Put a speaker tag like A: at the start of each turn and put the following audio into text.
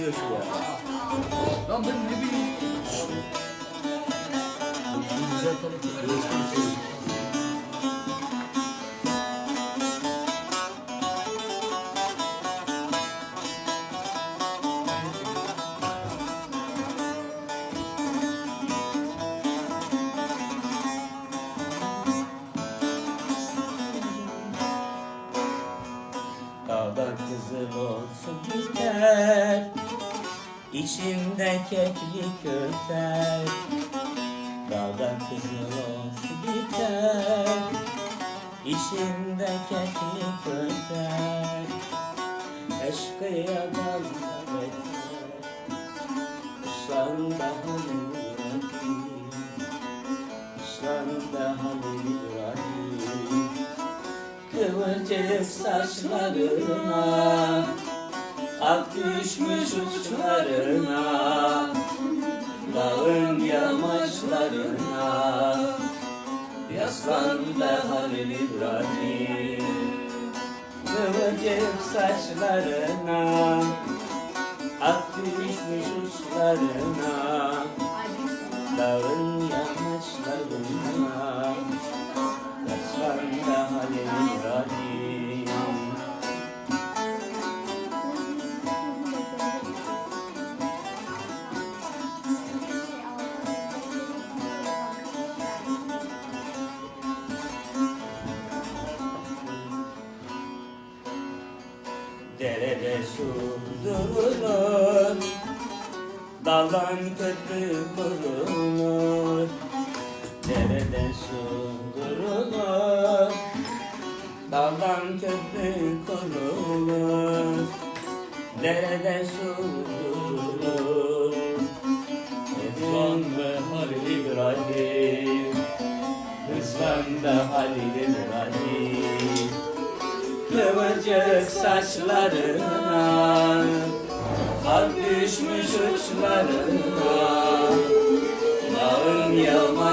A: Sıkıştırıyor şuraya.
B: Lan ben ne bileyim.
A: Güzel tabii.
C: Kızıl olsun biter. İçinde keklik öter Dağda kızıl olsun biter. İçinde keklik öter Eşkıya dallar eter Uslan da Halil İbrahim Uslan da Halil İbrahim Kıvırcık saçlarına Ak düşmüş uçlarına Dağın yamaçlarına Yaslandı Halil İbrahim. Kıvırcık saçlarına Ak düşmüş uçlarına Dağın yamaçlarına Derede su durulur Daldan köprü kurulur. Derede su durulur Daldan köprü kurulur. Derede su durulur Rıdvan ve Halil İbrahim. Rızvan ve Halil İbrahim Kıvırcık saçlarına. Kar düşmüş uçlarına. Dağın yamaç